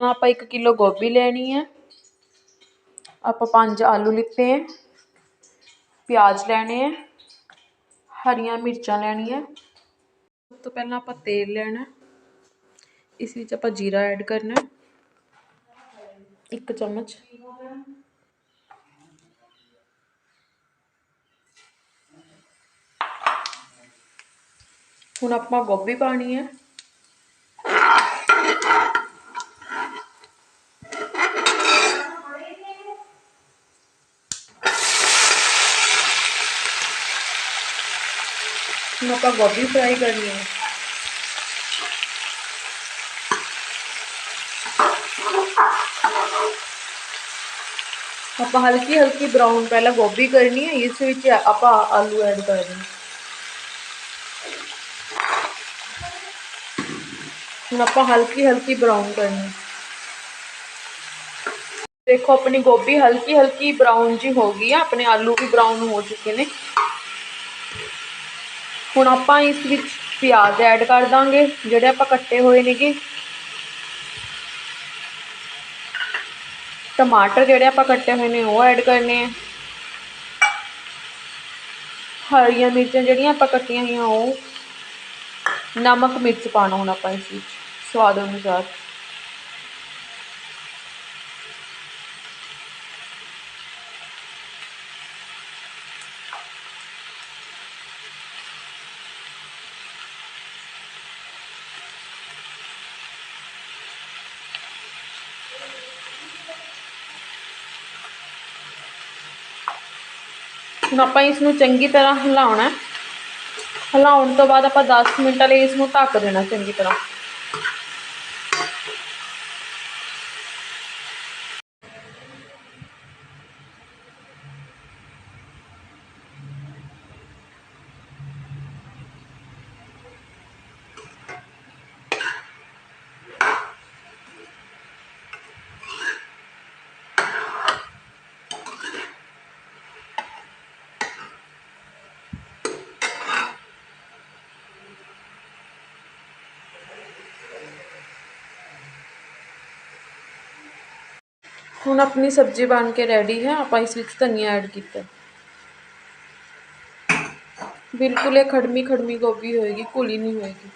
ਹੁਣ ਆਪਾਂ 1 ਕਿਲੋ ਗੋਭੀ ਲੈਣੀ ਹੈ ਆਪਾਂ ਪੰਜ ਆਲੂ ਲਿੱਤੇ ਹੈ ਪਿਆਜ਼ ਲੈਣੇ ਹੈ ਹਰੀਆਂ ਮਿਰਚਾਂ ਲੈਣੀਆਂ ਸਭ ਤੋਂ ਪਹਿਲਾਂ ਆਪਾਂ ਤੇਲ ਲੈਣਾ ਇਸ ਵਿੱਚ ਆਪਾਂ ਜੀਰਾ ਐਡ ਕਰਨਾ ਇੱਕ ਚਮਚ ਹੁਣ ਆਪਾਂ ਗੋਭੀ ਪਾਣੀ ਹੈ ਹੁਣ ਆਪਾਂ ਗੋਭੀ ਫਰਾਈ ਕਰਨੀ ਹੈ ਆਪਾਂ ਹਲਕੀ ਹਲਕੀ ਬਰਾਊਨ ਪਹਿਲਾਂ ਗੋਭੀ ਕਰਨੀ ਹੈ ਇਸ ਵਿੱਚ ਆਪਾਂ ਆਲੂ ਐਡ ਕਰਨੇ ਹੁਣ ਆਪਾਂ ਹਲਕੀ ਹਲਕੀ ਬਰਾਊਨ ਕਰਨੀ ਦੇਖੋ ਆਪਣੀ ਗੋਭੀ ਹਲਕੀ ਹਲਕੀ ਬਰਾਊਨ ਜੀ ਹੋ ਗਈ ਆ ਆਪਣੇ ਆਲੂ ਵੀ ਬਰਾਊਨ ਹੋ ਚੁੱਕੇ ਨੇ ਹੁਣ ਆਪਾਂ ਇਸ ਵਿੱਚ ਪਿਆਜ਼ ਐਡ ਕਰ ਦਾਂਗੇ, ਜਿਹੜੇ ਆਪਾਂ ਕੱਟੇ ਹੋਏ ਨੇਗੇ। ਟਮਾਟਰ ਜਿਹੜੇ ਆਪਾਂ ਕੱਟੇ ਹੋਏ ਨੇ, ਉਹ ਐਡ ਕਰਨੇ ਆ। ਹਰੀਆਂ ਮਿਰਚਾਂ ਜਿਹੜੀਆਂ ਆਪਾਂ ਕੱਟੀਆਂ ਹੋਈਆਂ ਉਹ ਨਮਕ ਮਿਰਚ ਪਾਣਾ ਹੁਣ ਆਪਾਂ ਇਸ ਵਿੱਚ, ਸਵਾਦ ਅਨੁਸਾਰ। ਹੁਣ ਆਪਾਂ ਇਸ ਨੂੰ ਚੰਗੀ ਤਰ੍ਹਾਂ ਹਿਲਾਉਣਾ ਹਿਲਾਉਣ ਤੋਂ ਬਾਅਦ ਆਪਾਂ 10 ਮਿੰਟ ਲਈ ਇਸ ਨੂੰ ਢੱਕ ਦੇਣਾ ਚੰਗੀ ਤਰ੍ਹਾਂ। ਹੁਣ ਆਪਣੀ ਸਬਜ਼ੀ ਬਣ ਕੇ ਰੈਡੀ ਹੈ ਆਪਾਂ ਇਸ ਵਿੱਚ ਧਨੀਆ ਐਡ ਕੀਤਾ ਬਿਲਕੁਲ ਇਹ ਖੜਮੀ ਖੜਮੀ ਗੋਭੀ ਹੋਏਗੀ ਘੁਲੀ ਨਹੀਂ ਹੋਏਗੀ